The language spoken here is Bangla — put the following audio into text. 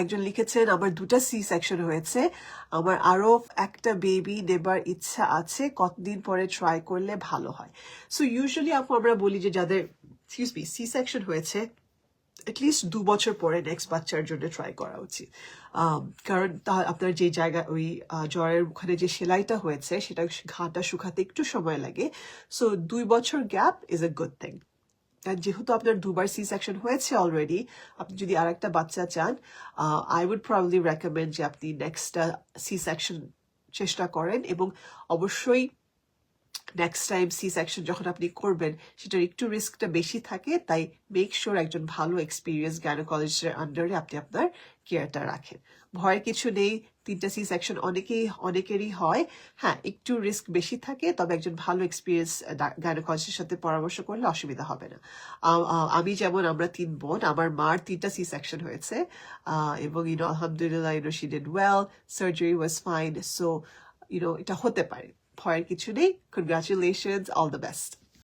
একজন লিখেছেন, আমার দুটা সি সেকশন হয়েছে। আমার আরও একটা বেবি নেবার ইচ্ছা আছে, কতদিন পরে ট্রাই করলে ভালো হয়। সো ইউজুয়ালি আপু, আমরা বলি যে যাদের মি সি সেকশন হয়েছে অ্যাটলিস্ট দু বছর পরে নেক্সট বাচ্চার জন্য ট্রাই করা উচিত। কারণ আপনার যে জায়গা, ওই জ্বরের ওখানে যে সেলাইটা হয়েছে, সেটা ঘাটা শুকাতে একটু সময় লাগে। সো দুই বছর gap is a good thing যেহেতু আপনার দুবার সি সেকশন হয়েছে অলরেডি আপনি যদি আর একটা বাচ্চা চান আই উড প্রবলি রেকমেন্ড যে আপনি নেক্সটটা সি সেকশন চেষ্টা করেন এবং অবশ্যই নেক্সট টাইম সি সেকশন যখন আপনি করবেন, সেটার একটু রিস্কটা বেশি থাকে, তাই মেক শিওর একজন ভালো এক্সপিরিয়েন্স গাইনোকলজিস্টের আন্ডারে আপনি আপনার কেয়ারটা রাখেন। ভয়ের কিছু নেই, তিনটা সি সেকশন অনেকেই, অনেকেরই হয়। হ্যাঁ একটু রিস্ক বেশি থাকে, তবে একজন ভালো এক্সপিরিয়েন্স গাইনোকলজিস্টের সাথে পরামর্শ করলে অসুবিধা হবে না। আমি যেমন আমরা তিন বোন, আমার মার তিনটা সি সেকশন হয়েছে এবং ইউনো আলহামদুলিল্লাহ you know she did well surgery was fine so you know এটা হতে পারে। ভয়ের কিছু নেই কনগ্রাচুলেশনস অল দ্য বেস্ট